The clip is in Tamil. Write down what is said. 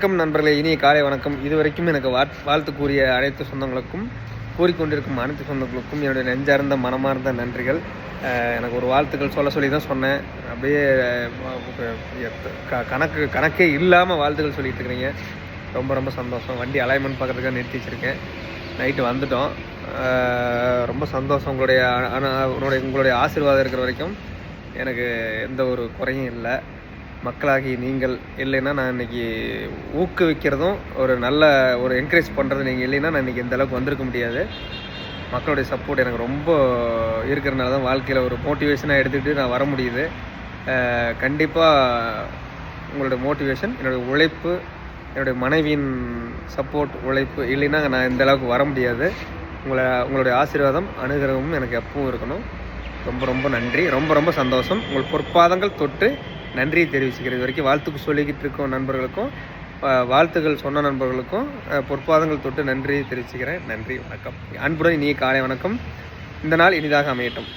வணக்கம் நண்பர்களே இனிய காலை வணக்கம். இதுவரைக்கும் எனக்கு வாழ் வாழ்த்து கூறிய அனைத்து சொந்தங்களுக்கும் கூறிக்கொண்டிருக்கும் அனைத்து சொந்தங்களுக்கும் என்னுடைய நெஞ்சார்ந்த மனமார்ந்த நன்றிகள். எனக்கு ஒரு வாழ்த்துக்கள் சொல்ல சொல்லி தான் சொன்னேன். அப்படியே க- கணக்கு கணக்கே இல்லாமல் வாழ்த்துக்கள் சொல்லிட்டு இருக்கிறீங்க. ரொம்ப ரொம்ப சந்தோஷம். வண்டி அலைன்மெண்ட் பார்க்குறதுக்காக நிறுத்தி வச்சுருக்கேன். நைட்டு வந்துட்டோம். ரொம்ப சந்தோஷம். உங்களுடைய உன்னுடைய உங்களுடைய உங்களுடைய ஆசீர்வாதம் இருக்கிற வரைக்கும் எனக்கு எந்த ஒரு குறையும் இல்லை. மக்களாகி நீங்கள் இல்லைன்னா நான் இன்னைக்கு ஊக்குவிக்கிறதும் ஒரு நல்ல ஒரு என்கரேஜ் பண்ணுறது நீங்கள் இல்லைன்னா நான் இன்னைக்கு இந்தளவுக்கு வந்திருக்க முடியாது. மக்களுடைய சப்போர்ட் எனக்கு ரொம்ப இருக்கிறனால தான் வாழ்க்கையில் ஒரு மோட்டிவேஷனாக எடுத்துக்கிட்டு நான் வர முடியுது. கண்டிப்பாக உங்களுடைய மோட்டிவேஷன் என்னுடைய உழைப்பு என்னுடைய மனைவியின் சப்போர்ட் உழைப்பு இல்லைன்னா நான் இந்த அளவுக்கு வர முடியாது. உங்களை உங்களுடைய ஆசீர்வாதம் அனுகிரகமும் எனக்கு எப்பவும் இருக்கணும். ரொம்ப ரொம்ப நன்றி. ரொம்ப ரொம்ப சந்தோஷம். உங்கள் பொற்பாதங்கள் தொட்டு நன்றியை தெரிவிச்சுக்கிறேன் இது வரைக்கும் வாழ்த்துக்கு சொல்லிக்கிட்டு இருக்கோம் நண்பர்களுக்கும். வாழ்த்துக்கள் சொன்ன நண்பர்களுக்கும் பொற்பாதங்கள் தொட்டு நன்றியை தெரிவிச்சுக்கிறேன். நன்றி வணக்கம். அன்புடன் இனிய காலை வணக்கம். இந்த நாள் இனிதாக அமையட்டும்.